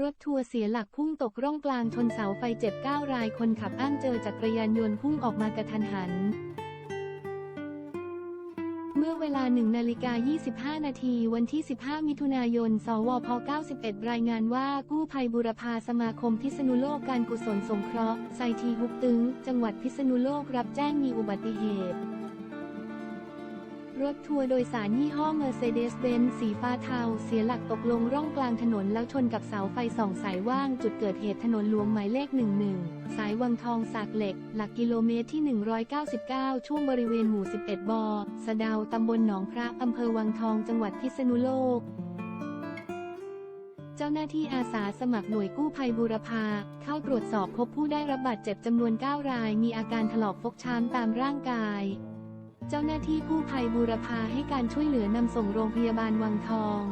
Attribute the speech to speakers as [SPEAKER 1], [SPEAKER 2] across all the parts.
[SPEAKER 1] รถทัวร์เสียหลักพุ่งตกร่องกลางชนเสาไฟเจ็บ9ราย คนขับอ้างเจอจักรยานยนต์พุ่งออกมากระทันหัน เมื่อเวลา1นาฬิกา25 นาที วันที่ 15 มิถุนายน สวพ 91 รายงานว่ากู้ภัยบุรพาสมาคมพิษณุโลกการกุศลสงเคราะห์ไซทีฮุกตึง จังหวัดพิษณุโลกรับแจ้งมีอุบัติเหตุ รถทัวร์โดยสารยี่ห้อ Mercedes-Benz สีฟ้าเทา เสียหลักตกลงร่องกลางถนนแล้วชนกับเสาไฟส่องสายว่างจุดเกิดเหตุถนนหลวงหมายเลข 11 สายวังทองสากเหล็ก หลักกิโลเมตรที่ 199 ช่วงบริเวณหมู่ 11บสะดาตำบลหนองพระอำเภอวังทองจังหวัดพิษณุโลกเจ้าหน้าที่อาสาสมัครหน่วยกู้ภัยบูรพา เข้าตรวจสอบพบผู้ได้รับบาดเจ็บจำนวน 9 ราย มีอาการถลอกฟกช้ำตามร่างกาย เจ้าหน้าที่กู้ภัยบูรพาให้การช่วยเหลือนำส่งโรงพยาบาลวังทอง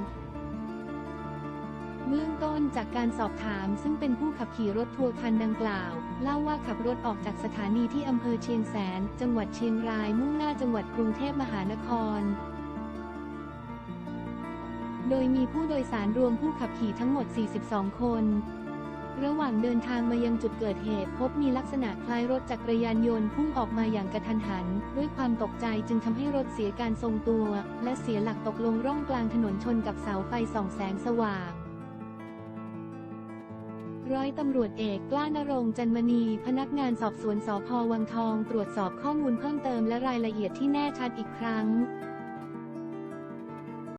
[SPEAKER 1] เบื้องต้นจากการสอบถามซึ่งเป็นผู้ขับขี่รถทัวร์คันดังกล่าว เล่าว่าขับรถออกจากสถานีที่อำเภอเชียงแสน จังหวัดเชียงรายมุ่งหน้าจังหวัดกรุงเทพมหานคร โดยมีผู้โดยสารรวมผู้ขับขี่ทั้งหมด 42 คน เดินทางมายังจุดเกิดเหตุ พบมีลักษณะคล้ายรถจักรยานยนต์พุ่งออกมาอย่างกระทันหัน ด้วยความตกใจจึงทำให้รถเสียการทรงตัว และเสียหลักตกลงร่องกลางถนนชนกับเสาไฟส่องแสงสว่างร้อยตำรวจเอกกล้านรงจันมณี พนักงานสอบสวนสพวังทอง ตรวจสอบข้อมูลเพิ่มเติมและรายละเอียดที่แน่ชัดอีกครั้ง